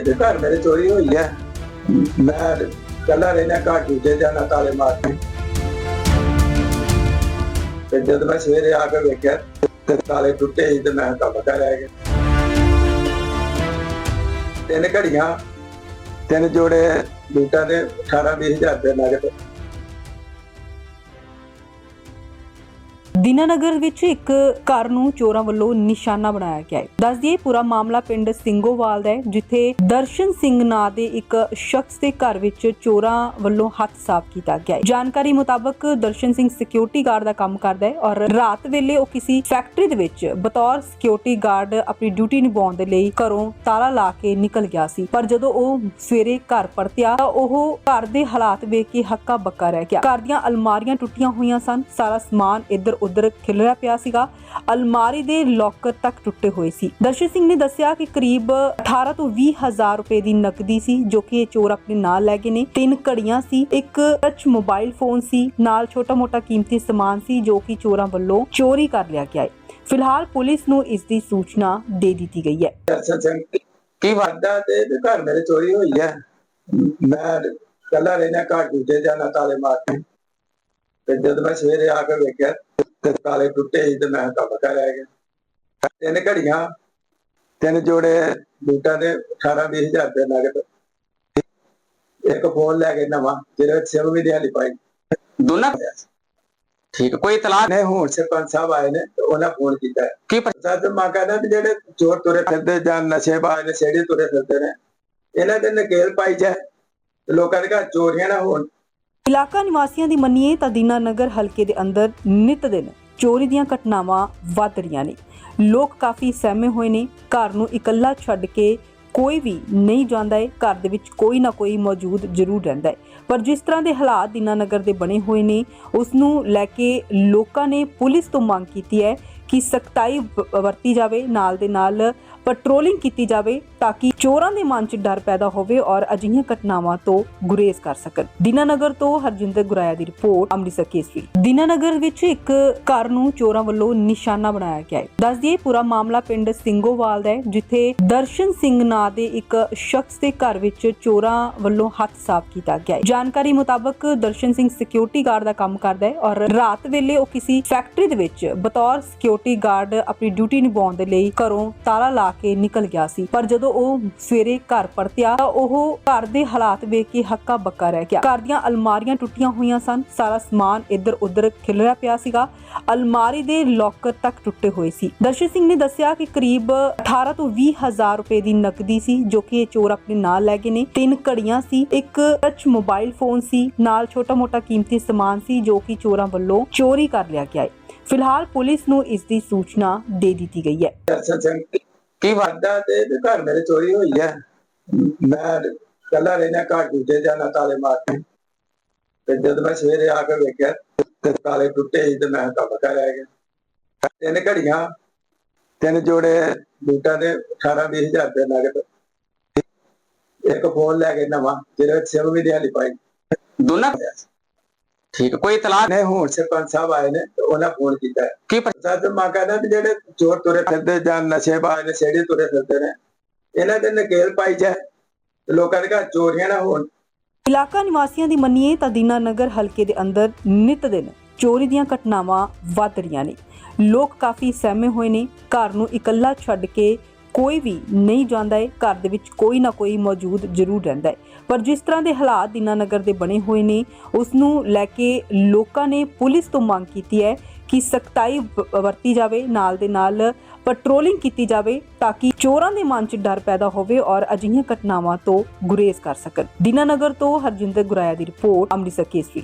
ਤੇ ਘਰ ਮੇਰੇ ਚੋਰੀ ਹੋਈ ਹੈ। ਮੈਂ ਕੱਲਾ ਰਹਿਣਾ ਘਰ ਦੂਜੇ ਜਾਣਾ ਤਾਲੇ ਮਾਰ ਕੇ। ਤੇ ਜਦ ਮੈਂ ਸਵੇਰੇ ਆ ਕੇ ਵੇਖਿਆ, ਤੇ ਤਾਲੇ ਟੁੱਟੇ ਸੀ ਤੇ ਮੈਂ ਤਾਂ ਪਤਾ ਰਹਿ ਗਿਆ। ਤਿੰਨ ਘੜੀਆਂ, ਤਿੰਨ ਜੋੜੇ ਬੂਟਾਂ ਦੇ 18 20000 ਰੁਪਏ ਨਗਦ ਦੀਨਾਨਗਰ ਵਿੱਚ ਇੱਕ ਘਰ ਨੂੰ ਚੋਰਾਂ ਵੱਲੋਂ ਨਿਸ਼ਾਨਾ ਬਣਾਇਆ ਗਿਆ ਹੈ। ਦੱਸ ਦਈਏ, ਪੂਰਾ ਮਾਮਲਾ ਪਿੰਡ ਸਿੰਘੋਵਾਲ ਦਾ ਹੈ, ਜਿੱਥੇ ਦਰਸ਼ਨ ਸਿੰਘ ਨਾਂ ਦੇ ਇੱਕ ਸ਼ਖਸ ਦੇ ਘਰ ਵਿੱਚ ਚੋਰਾਂ ਵੱਲੋਂ ਹੱਥ ਸਾਫ਼ ਕੀਤਾ ਗਿਆ ਹੈ। ਜਾਣਕਾਰੀ ਮੁਤਾਬਕ ਦਰਸ਼ਨ ਸਿੰਘ ਸਿਕਿਉਰਿਟੀ ਗਾਰਡ ਦਾ ਕੰਮ ਕਰਦਾ ਹੈ ਔਰ ਰਾਤ ਵੇਲੇ ਉਹ ਕਿਸੇ ਫੈਕਟਰੀ ਦੇ ਵਿੱਚ ਬਤੌਰ ਸਿਕਿਉਰਿਟੀ ਗਾਰਡ ਆਪਣੀ ਡਿਊਟੀ ਨਿਭਾਉਣ ਦੇ ਲਈ ਘਰੋਂ ਤਾਲਾ ਲਾ ਕੇ ਨਿਕਲ ਗਿਆ ਸੀ। ਪਰ ਜਦੋਂ ਉਹ ਸਵੇਰੇ ਘਰ ਪਰਤਿਆ ਤਾਂ ਉਹ ਘਰ ਦੇ ਹਾਲਾਤ ਵੇਖ ਕੇ ਹੱਕਾ ਬੱਕਾ ਰਹਿ ਗਿਆ। ਘਰ ਦੀਆਂ ਅਲਮਾਰੀਆਂ ਟੁੱਟੀਆਂ ਹੋਈਆਂ ਸਨ, ਸਾਰਾ ਸਮਾਨ ਇੱਧਰ ਉੱਧਰ ਖਿਲਰਿਆ ਪਿਆ ਸੀਗਾ। ਅਲਮਾਰੀ ਦੇ ਲੋਕਰ ਤੱਕ ਟੁੱਟੇ ਹੋਏ ਸੀ। ਦਰਸ਼ਨ ਸਿੰਘ ਨੇ ਦੱਸਿਆ ਕਿ ਕਰੀਬ 18 ਤੋਂ 20 ਹਜ਼ਾਰ ਰੁਪਏ ਦੀ ਨਕਦੀ ਸੀ, ਜੋ ਕਿ ਇਹ ਚੋਰ ਆਪਣੇ ਨਾਲ ਲੈ ਗਏ ਨੇ। ਤਿੰਨ ਘੜੀਆਂ ਸੀ, ਇੱਕ ਟੱਚ ਮੋਬਾਈਲ ਫੋਨ ਸੀ, ਨਾਲ ਛੋਟਾ-ਮੋਟਾ ਕੀਮਤੀ ਸਮਾਨ ਸੀ, ਜੋ ਕਿ ਚੋਰਾਂ ਵੱਲੋਂ ਚੋਰੀ ਕਰ ਲਿਆ ਗਿਆ ਹੈ। ਫਿਲਹਾਲ ਪੁਲਿਸ ਨੂੰ ਇਸ ਦੀ ਸੂਚਨਾ ਦੇ ਦਿੱਤੀ ਗਈ ਹੈ। ਕੀ ਵਾਦਾ ਤੇ ਘਰ ਮੇਰੇ ਚੋਰੀ ਹੋਈ ਹੈ? ਮੈਂ ਕੱਲਾ ਰਹਿਣਾ ਘਰ ਦੂਜੇ ਜਾਣਾ ਤਾਲੇ ਮਾਰ ਕੇ। ਤੇ ਜਦ ਮੈਂ ਸਵੇਰੇ ਆ ਕੇ ਵੇਖਿਆ ਤੇ ਤਾਲੇ ਟੁੱਟੇ ਸੀ ਤੇ ਮੈਂ ਤਾਂ ਬਤਾ ਰਹਿ ਗਿਆ। ਤਿੰਨ ਘੜੀਆਂ ਤਿੰਨ ਜੋੜੇ ਬੂਟਾਂ ਦੇ 18 20000 ਰੁਪਏ ਨਗਦ ਇੱਕ ਫੋਨ ਲੈ ਕੇ ਨਵਾਂ ਜਿਹਦੇ ਵਿੱਚ ਸਿਮ ਵੀ ਦਿਹਾੜੀ ਪਾਈ। ਦੋਨਾਂ ਠੀਕ। ਕੋਈ ਇਤਲਾਹ ਨੇ ਹੁਣ ਸਰਪੰਚ ਸਾਹਿਬ ਆਏ ਨੇ ਤੇ ਉਹਨਾਂ ਫੋਨ ਕੀਤਾ। ਕੀ ਪ- ਸੱਚ ਮਾਂ ਕਹਿੰਦਾ ਵੀ ਜਿਹੜੇ ਚੋਰ ਤੁਰੇ ਫਿਰਦੇ ਜਾਂ ਨਸ਼ੇ ਬਾਜ਼ ਨੇ ਸੇੜੀ ਤੁਰੇ ਫਿਰਦੇ ਨੇ ਇਹਨਾਂ ਦੇ ਨਕੇਲ ਪਾਈ ਜਾਏ। ਲੋਕਾਂ ਦੇ ਘਰ ਚੋਰੀਆਂ ਨਾ ਹੋਣ। ਇਲਾਕਾ ਨਿਵਾਸੀਆਂ ਦੀ ਮੰਨੀਏ ਤਾਂ ਦੀਨਾਨਗਰ ਹਲਕੇ ਦੇ ਅੰਦਰ ਨਿਤ ਦਿਨ ਚੋਰੀ ਦੀਆਂ ਘਟਨਾਵਾਂ ਵੱਧ ਰਹੀਆਂ ਨੇ। ਲੋਕ ਕਾਫੀ ਸਹਿਮੇ ਹੋਏ ਨੇ। ਘਰ ਨੂੰ ਇਕੱਲਾ ਛੱਡ ਕੇ ਕੋਈ ਵੀ ਨਹੀਂ ਜਾਂਦਾ ਹੈ ਘਰ ਦੇ ਵਿੱਚ ਕੋਈ ਨਾ ਕੋਈ ਮੌਜੂਦ ਜ਼ਰੂਰ ਰਹਿੰਦਾ ਹੈ ਪਰ ਜਿਸ ਤਰ੍ਹਾਂ ਦੇ ਹਾਲਾਤ ਦੀਨਾਨਗਰ ਦੇ ਬਣੇ ਹੋਏ ਨੇ ਉਸ ਨੂੰ ਲੈ ਕੇ ਲੋਕਾਂ ਨੇ ਪੁਲਿਸ ਤੋਂ ਮੰਗ ਕੀਤੀ ਹੈ ਕਿ ਸਖਤਾਈ ਵਰਤੀ ਜਾਵੇ, ਨਾਲ ਦੇ ਨਾਲ ਪੈਟਰੋਲਿੰਗ ਕੀਤੀ ਜਾਵੇ ਤਾਂ ਕਿ ਚੋਰਾਂ ਦੇ ਮਨ 'ਚ ਡਰ ਪੈਦਾ ਹੋਵੇ ਔਰ ਅਜਿਹੀਆਂ ਘਟਨਾਵਾਂ ਤੋਂ ਗੁਰੇਜ਼ ਕਰ ਸਕਣ। ਦੀਨਾਨਗਰ ਤੋਂ ਹਰਜਿੰਦਰ ਗੁਰਾਇਆ ਦੀ ਰਿਪੋਰਟ, ਅੰਮ੍ਰਿਤਸਰ ਕੇਸਰੀ। ਦੀਨਾਨਗਰ ਵਿੱਚ ਇੱਕ ਘਰ ਨੂੰ ਚੋਰਾਂ ਵੱਲੋਂ ਨਿਸ਼ਾਨਾ ਬਣਾਇਆ ਗਿਆ ਹੈ। ਦੱਸ ਦਈਏ, ਪੂਰਾ ਮਾਮਲਾ ਪਿੰਡ ਸਿੰਘੋਵਾਲ ਦਾ ਹੈ, ਜਿੱਥੇ ਦਰਸ਼ਨ ਸਿੰਘ ਨਾਂ ਦੇ ਇੱਕ ਸ਼ਖਸ ਦੇ ਘਰ ਵਿੱਚ ਚੋਰਾਂ ਵੱਲੋਂ ਹੱਥ ਸਾਫ਼ ਕੀਤਾ ਗਿਆ ਹੈ। ਜਾਣਕਾਰੀ ਮੁਤਾਬਕ ਦਰਸ਼ਨ ਸਿੰਘ ਸਿਕਿਉਰਿਟੀ ਗਾਰਡ ਦਾ ਕੰਮ ਕਰਦਾ ਹੈ ਔਰ ਰਾਤ ਵੇਲੇ ਉਹ ਕਿਸੇ ਫੈਕਟਰੀ ਦੇ ਵਿੱਚ ਬਤੌਰ ਸਿਕਿਉਰਿਟੀ ਗਾਰਡ ਆਪਣੀ ਡਿਊਟੀ ਨਿਭਾਉਣ ਦੇ ਲਈ ਘਰੋਂ ਤਾਲਾ ਲਾ ਕੇ ਨਿਕਲ ਗਿਆ ਸੀ। ਪਰ ਜਦੋਂ ਉਹ ਸਵੇਰੇ ਘਰ ਪਰਤਿਆ ਤਾਂ ਉਹ ਘਰ ਦੇ ਹਾਲਾਤ ਵੇਖ ਕੇ ਹੱਕਾ ਬੱਕਾ ਰਹਿ ਗਿਆ। ਘਰ ਦੀਆਂ ਅਲਮਾਰੀਆਂ ਟੁੱਟੀਆਂ ਹੋਈਆਂ ਸਨ। ਸਾਰਾ ਸਮਾਨ ਇੱਧਰ ਉੱਧਰ ਖਿਲਰਿਆ ਪਿਆ ਸੀਗਾ। ਅਲਮਾਰੀ ਦੇ ਲੋਕਰ ਤੱਕ ਟੁੱਟੇ ਹੋਏ ਸੀ। ਦਰਸ਼ਨ ਸਿੰਘ ਨੇ ਦੱਸਿਆ ਕਿ ਕਰੀਬ 18 ਤੋਂ 20 ਹਜ਼ਾਰ ਰੁਪਏ ਦੀ ਨਕਦੀ ਸੀ, ਜੋ ਕਿ ਇਹ ਚੋਰ ਆਪਣੇ ਨਾਲ ਲੈ ਗਏ ਨੇ। ਤਿੰਨ ਘੜੀਆਂ ਸੀ। ਇੱਕ ਟੱਚ ਮੋਬਾਈਲ ਫੋਨ ਸੀ। ਨਾਲ ਛੋਟਾ-ਮੋਟਾ ਕੀਮਤੀ ਸਮਾਨ ਸੀ, ਜੋ ਕਿ ਚੋਰਾਂ ਵੱਲੋਂ ਚੋਰੀ ਕਰ ਲਿਆ ਗਿਆ ਹੈ। ਫਿਲਹਾਲ ਪੁਲਿਸ ਨੂੰ ਇਸ ਦੀ ਸੂਚਨਾ ਦੇ ਦਿੱਤੀ ਗਈ ਹੈ। ਦਰਸ਼ਨ ਸਿੰਘ ਕੀ ਵਾਦਾ ਤੇ ਤੇ ਘਰ ਮੇਰੇ ਚੋਰੀ ਹੋਈ ਹੈ। ਮੈਂ ਕੱਲਾ ਰਹਿਣਾ ਘਰ ਦੂਜੇ ਜਾਣਾ ਤਾਲੇ ਮਾਰ ਕੇ। ਤੇ ਜਦ ਮੈਂ ਸਵੇਰੇ ਆ ਕੇ ਵੇਖਿਆ ਤੇ ਤਾਲੇ ਟੁੱਟੇ ਸੀ ਤੇ ਮੈਂ ਤਾਂ ਬਤਾ ਰਹਿ ਗਿਆ ਤਿੰਨ ਘੜੀਆਂ, ਤਿੰਨ ਜੋੜੇ ਬੂਟਾਂ ਦੇ 18 20000 ਰੁਪਏ ਨਗਦ ਇੱਕ ਫੋਨ ਲੈ ਕੇ ਨਵਾਂ, ਜਿਹਦੇ ਵਿੱਚ ਸਿਮ ਵੀ ਦਿਹਾੜੀ ਪਾਈ। ਦੋਨਾਂ ਠੀਕ। ਕੋਈ ਇਤਲਾਹ ਨੇ ਹੁਣ ਸਰਪੰਚ ਸਾਹਿਬ ਆਏ ਨੇ ਤੇ ਉਹਨਾਂ ਫੋਨ ਕੀਤਾ ਹੈ ਕੀ ਪ- ਸੱਚ ਮਾਂ ਕਹਿੰਦਾ ਵੀ ਜਿਹੜੇ ਚੋਰ ਤੁਰੇ ਫਿਰਦੇ ਜਾਂ ਨਸ਼ੇ ਬਾਜ਼ ਨੇ ਸੇੜੀ ਤੁਰੇ ਫਿਰਦੇ ਨੇ ਇਹਨਾਂ ਦੇ ਨਕੇਲ ਪਾਈ ਜਾਏ ਤੇ ਲੋਕਾਂ ਦੇ ਘਰ ਚੋਰੀਆਂ ਨਾ ਹੋਣ ਇਲਾਕਾ ਨਿਵਾਸੀਆਂ ਦੀ ਮੰਨੀਏ ਤਾਂ ਦੀਨਾਨਗਰ ਹਲਕੇ ਦੇ ਅੰਦਰ ਨਿਤ ਦਿਨ ਚੋਰੀ ਦੀਆਂ ਘਟਨਾਵਾਂ ਵੱਧ ਰਹੀਆਂ ਨੇ ਲੋਕ ਕਾਫੀ ਸਹਿਮੇ ਹੋਏ ਨੇ ਘਰ ਨੂੰ ਇਕੱਲਾ ਛੱਡ ਕੇ ਕੋਈ ਵੀ ਨਹੀਂ ਜਾਂਦਾ ਹੈ ਘਰ ਦੇ ਵਿੱਚ ਕੋਈ ਨਾ ਕੋਈ ਮੌਜੂਦ ਜ਼ਰੂਰ ਰਹਿੰਦਾ ਹੈ। ਪਰ ਜਿਸ ਤਰ੍ਹਾਂ ਦੇ ਹਾਲਾਤ ਦੀਨਾਨਗਰ ਦੇ ਬਣੇ ਹੋਏ ਨੇ ਉਸ ਨੂੰ ਲੈ ਕੇ ਲੋਕਾਂ ਨੇ ਪੁਲਿਸ ਤੋਂ ਮੰਗ ਕੀਤੀ ਹੈ ਕਿ ਸਖਤਾਈ ਵਰਤੀ ਜਾਵੇ, ਨਾਲ ਦੇ ਨਾਲ ਪੈਟਰੋਲਿੰਗ ਕੀਤੀ ਜਾਵੇ ਤਾਂ ਕਿ ਚੋਰਾਂ ਦੇ ਮਨ 'ਚ ਡਰ ਪੈਦਾ ਹੋਵੇ ਔਰ ਅਜਿਹੀਆਂ ਘਟਨਾਵਾਂ ਤੋਂ ਗੁਰੇਜ਼ ਕਰ ਸਕਣ। ਦੀਨਾਨਗਰ ਤੋਂ ਹਰਜਿੰਦਰ ਗੁਰਾਇਆ ਦੀ ਰਿਪੋਰਟ, ਅੰਮ੍ਰਿਤਸਰ ਕੇਸਰੀ।